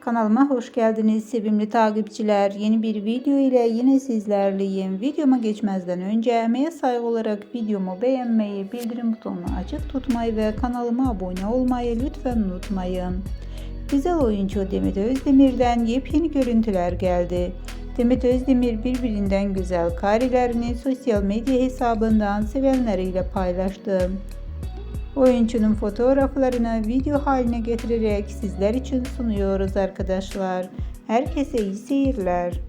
Kanalıma hoş geldiniz sevimli takipçiler. Yeni bir video ile yine sizlerleyim. Videoma geçmezden önce emeğe saygı olarak videomu beğenmeyi, bildirim butonunu açık tutmayı ve kanalıma abone olmayı lütfen unutmayın. Güzel oyuncu Demet Özdemir'den yepyeni görüntüler geldi. Demet Özdemir birbirinden güzel karelerini sosyal medya hesabından sevenleriyle paylaştı. Oyuncunun fotoğraflarını video haline getirerek sizler için sunuyoruz arkadaşlar. Herkese iyi seyirler.